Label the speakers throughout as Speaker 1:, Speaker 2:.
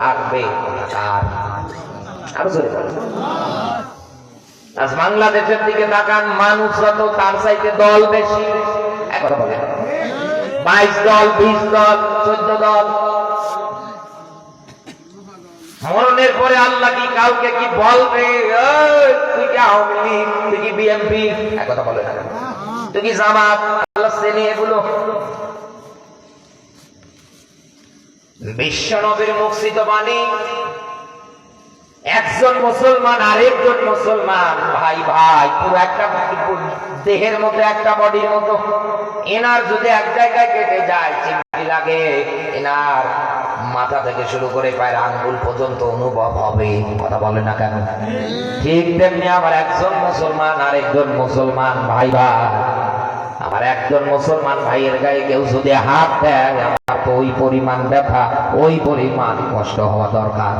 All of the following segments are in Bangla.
Speaker 1: থাকবে জোরে আজ বাংলাদেশের দিকে তাকান মানুষ যত তার চাইতে দল বেশি। বাইশ দল বিশ দল চোদ্দ দল। মরণের পরে আল্লাহ কি কাউকে কি বলবে? "এই, তুই কি আওয়ামী লীগ? তুই কি বিএনপি? কথা বলে তুই কি জামাত? আল্লাহ শ্রেণি এগুলো বিশ্ব নবীর মুখছিত বাণী, একজন মুসলমান, আরেকজন মুসলমান, ভাই ভাই, পুরো একটা দেহের মতো একটা বডির মতো। এনার যদি এক জায়গায় কেটে যায় চিমটি লাগে, এনার মাথা থেকে শুরু করে পায়ের আঙ্গুল পর্যন্ত অনুভব হবে, কথা বলে না কেন? ঠিক তেমনি আমার একজন মুসলমান, আরেকজন মুসলমান, ভাই ভাই। আমার একজন মুসলমান ভাইয়ের গায়ে কেউ যদি হাত দেয়, আমার তো ওই পরিমাণ ব্যথা, ওই পরিমাণ কষ্ট হওয়া দরকার।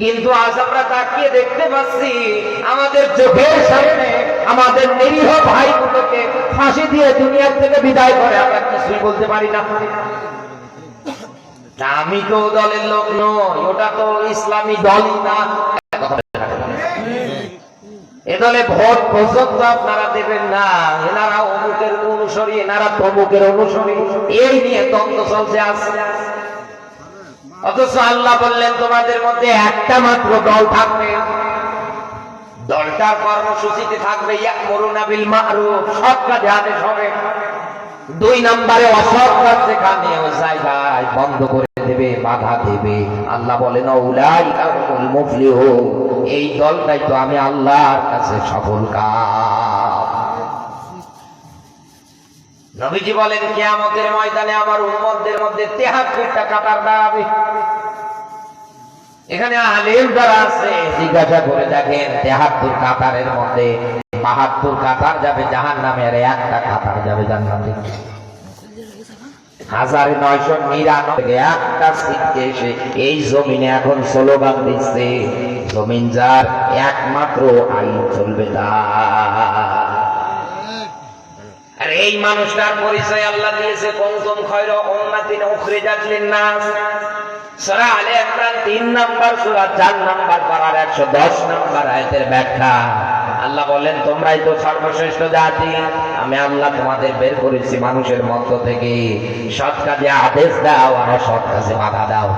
Speaker 1: কিন্তু আজ আমরা তাকিয়ে দেখতে পাচ্ছি, আমাদের চোখের সামনে আমাদের নিরীহ ভাইগুলোকে ফাঁসি দিয়ে দুনিয়ার থেকে বিদায় করে, আমরা কিছুই বলতে পারি না, আমি তো দলের লোক নই, ওটা তো ইসলামী দলই না। কথা বলে না। এ দলে ভোট পর্যন্ত আপনারা দেবেন না। এনারা অমুকের অনুসরী, এনারা তমুকের অনুসরী। এই নিয়ে দ্বন্দ্ব চলছে আসছে অথচ আল্লাহ বললেন, তোমাদের মধ্যে একটা মাত্র দল থাকবে। দলটার কর্মসূচিতে থাকবে ইয়াকমুরুনা বিল মারুফ। সৎ কাজে আদেশ হবে। দুই নম্বরে অসৎ কাজ যেখানে, ওই জায়গায় বন্ধ করে দেবে, বাধা দেবে। আল্লাহ বলেন উলাই কাহুমুল মুফলিহুন। এই দলটাই তো আমি আল্লাহর কাছে সফল নবীজি বলেন, কিয়ামতের ময়দানে আমার উম্মতদের মধ্যে তেহাত্তরটা কাতার দাঁড়াবে। এখানে আলেম যারা আছে, জিজ্ঞাসা করে দেখেন, তেহাত্তর কাতারের মধ্যে বাহাত্তর কাতার যাবে জাহান নামের একটা কাতার যাবে জান্নাতে। হাজার নয়শো নিরানব্বই একটা সিটকে এসে এই জমিনে এখন স্লোগান দিচ্ছে, জমিন যার একমাত্র আইন চলবে আর এই মানুষটার পরিচয় আল্লাহ দিয়েছে, কৌতম খয়র উম্মাতিন উখরিজাত লিন-নাস। সূরা আলে ইমরান 3 নাম্বার, সূরা 4 নাম্বার পারার 110 নাম্বার আয়াতের ব্যাখ্যা। আল্লাহ বলেন, তোমরাই তো সর্বশ্রেষ্ঠ জাতি। আমি আল্লাহ তোমাদের বের করেছি মানুষের মধ্য থেকে। সৎ কাজে আদেশ দাও আর অসৎ কাজে বাধা দাও।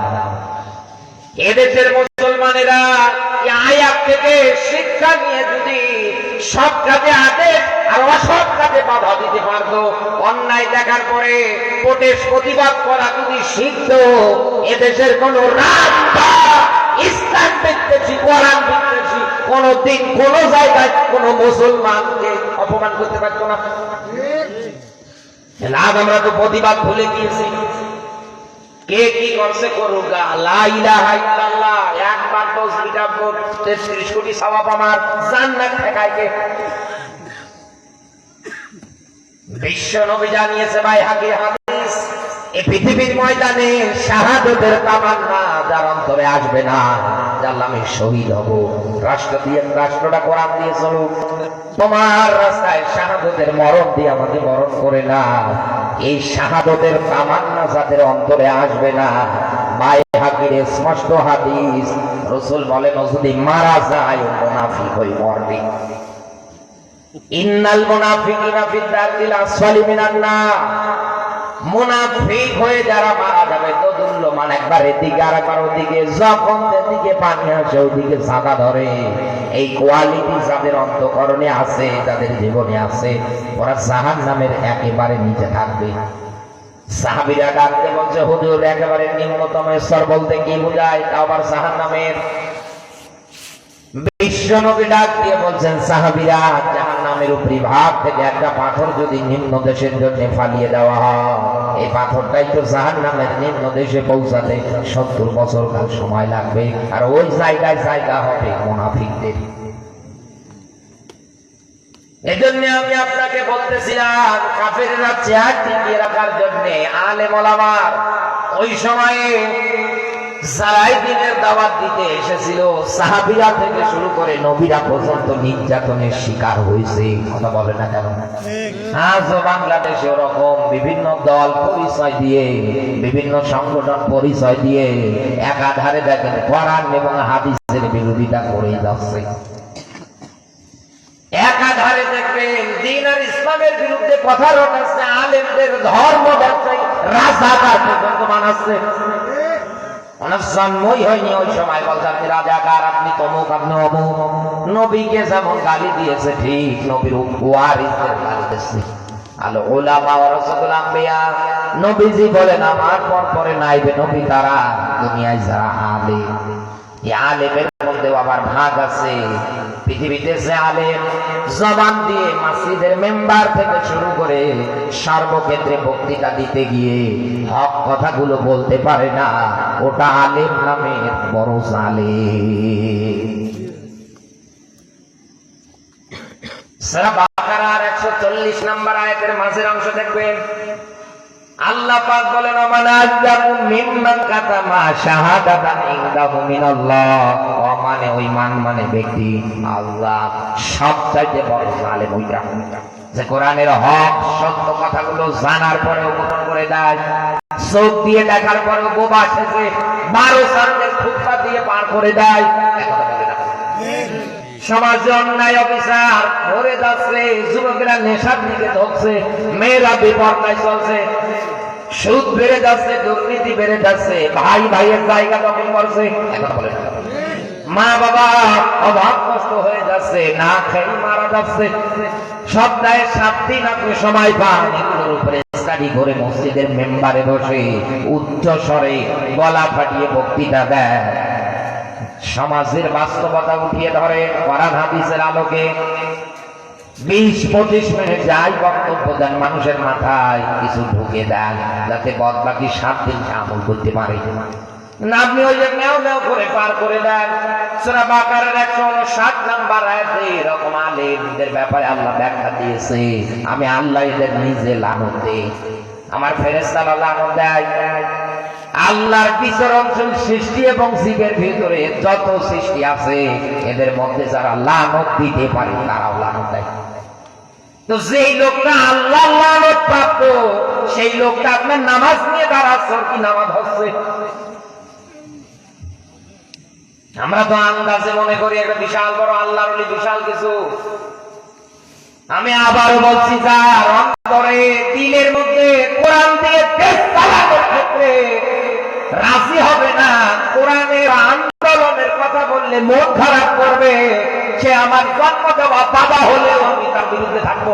Speaker 1: এদেশের মুসলমানেরা আয়াত থেকে শিক্ষা নিয়ে যদি সৎ কাজে আদেশ আর অসৎ কাজে বাধা দিতে পারতো, অন্যায় দেখার পরে প্রোটেস্ট প্রতিবাদ করা যদি শিখত, এদেশের কোন রাস্তা ইসলাম দেখতেছি কোরআন দেখতেছি কোনদিন কোন জায়গায় কোন মুসলমানকে অপমান করতে পারতো না। আমরা তো প্রতিবাদ ভুলে গিয়েছি। কে কি করছে করুক একবার কোটি সওয়াব আমার, জান্নাত ঠেকায় কে? বিশ্ব নবী জানিয়েছে, ভাই হাকি হাদিস এই পৃথিবীর ময়দানে শাহাদতের তামান্না যার অন্তরে আসবে না। জানলাম আমি শহীদ হব। রাষ্ট্র দিয়ে, রাষ্ট্রটা কোরআন দিয়ে চলুক। তোমার রাস্তায় শাহাদতের মরণ দিয়ে আমাকে মরণ করে না। এই শাহাদতের তামান্না যাদের অন্তরে আসবে না। মায়ে হাকির স্পষ্ট হাদিস, রসুল বলেন যদি মারা যায় হয়ে মরবে। ইন্নাল মুনাফিক হয়ে যারা মারা তো একবার এদিকে আর একবার ওদিকে, যখন যেদিকে পানি আসে ওদিকে সাদা ধরে। এই কোয়ালিটি যাদের অন্তকরণে আছে তাদের জীবনে আছে, ওরা জাহান নামের একেবারে নিচে থাকবে। সাহাবিরা ডাকতে বলছে, হুজুর, একেবারে নিম্নতম স্তর বলতে কি বোঝায়? তা আবার জাহান নামের বিশ্বনবী ডাক দিয়ে বলছেন, সাহাবিরা নামের উপরি ভাগ থেকে একটা পাথর যদি নিম্ন দেশের জন্য ফালিয়ে দেওয়া হয়, এই পাথরটাই তো জাহান নামের নিম্ন দেশে পৌঁছাতে সত্তর বছর কাল সময় লাগবে। আর ওই জায়গায় জায়গা হবে মোনাফিকদের। এজন্য আমি আপনাকে বলতেছিলাম, কাফেরেরা চেয়ার টিকিয়ে রাখার জন্য আলে মলামার ওই সময়ে যারাই দিনের দাওয়াত দিতে এসেছিল। সাহাবিরা থেকে শুরু করে নবীরা পর্যন্ত নির্যাতনের শিকার হয়েছে। কথা বলে না কেন? আজও বাংলাদেশে ওরকম বিভিন্ন দল পরিচয় দিয়ে, বিভিন্ন সংগঠন পরিচয় দিয়ে একাধারে দেখেন কোরআন এবং হাদিসের বিরোধিতা করেই যাচ্ছে। একাধারে দেখবেন দিন আর ইসলামের বিরুদ্ধে কথা রটাচ্ছে, আলেমদের ধর্ম ব্যবসায়ী রাজাকার পর্যন্ত মানাচ্ছে অনেক জন্মই হয়নি ওই সময় বলছে আপনি রাজাকার আপনি তমুক, আপনি অমুক? নবীকে যেমন গালি দিয়েছে, ঠিক নবীর ওয়ারিসদের গালি দিচ্ছে আলো ওলামা ওরসদুল আম্বিয়া, নবীজি বলেন, আমার পর পরে নাইবে নবী, তারা দুনিয়ায় যারা আলে আলেমের মধ্যেও আবার ভাগ আছে। পৃথিবীতে যে আলেম জবান দিয়ে মসজিদের মেম্বার থেকে শুরু করে সর্বক্ষেত্রে বক্তৃতা দিতে গিয়ে হক কথাগুলো বলতে পারে না। ওটা আলেম নামের বড় আলেম সারা বাকারার একশো চল্লিশ নম্বর আয়াতের মাঝের অংশ দেখবেন। আল্লাহ পাক বলেন অমানাজ্জামু মিম্মান কাতামা শাহাদাতান ইনদাহু মিনাল্লাহ অমানে ওই মান মানে ব্যক্তি, আল্লাহ সবচাইতে বড় জালেম ওইটা যে কোরআনের হক, সত্য কথাগুলো জানার পরে গোপন করে দেয়, চোখ দিয়ে দেখার পরে বোবা সেজে বারো সালের ফুটপা দিয়ে পার করে দেয়। সমাজে অন্যায় অফিসার সময় করে মসজিদের মেম্বারে বসে উচ্চ স্বরে গলা ফাটিয়ে বক্তৃতা দেয় সমাজের বাস্তবতা উঠিয়ে ধরে, কোরআন হাদিসের আলোকে। বিশ পঁচিশ মিনিট যাই বক্তব্য দেন মানুষের মাথায়, কিছু ঢুকে দেন, যাতে বদ বাকি সাত দিন আমল করতে পারে। না, আপনি ওই যে মেও মেও করে পার করে দেন। সুরা বাকারের একশো ষাট নাম্বার আয়াতে এরকম আলেমদের ব্যাপারে আল্লাহ ব্যাখ্যা দিয়েছে, আমি আল্লাহ এদের নিজে লানত দেই। আমার ফেরেস্তারা লানত দেয়। আল্লাহর বিচরণশীল সৃষ্টি এবং জীবের ভিতরে যত সৃষ্টি আছে, এদের মধ্যে যারা লানত দিতে পারে, তারাও লানত দেয়। তো যেই লোকটা আল্লাহ লানত প্রাপ্ত, সেই লোকটা আপনার নামাজ নিয়ে দাঁড়াচ্ছে কি নামাজ হচ্ছে? আমরা তো আন্দাজে মনে করি একটা বিশাল বড় আল্লাহর বিশাল কিছু। আমি আবারও বলছি, যার অন্তরে দিলের মধ্যে কোরআন দিয়ে ক্ষেত্রে রাজি হবে না। কোরআনের আন্দোলনের কথা বললে মন খারাপ করবে। সে আমার জন্ম দেওয়া বাবা হলেও আমি তার বিরুদ্ধে থাকব।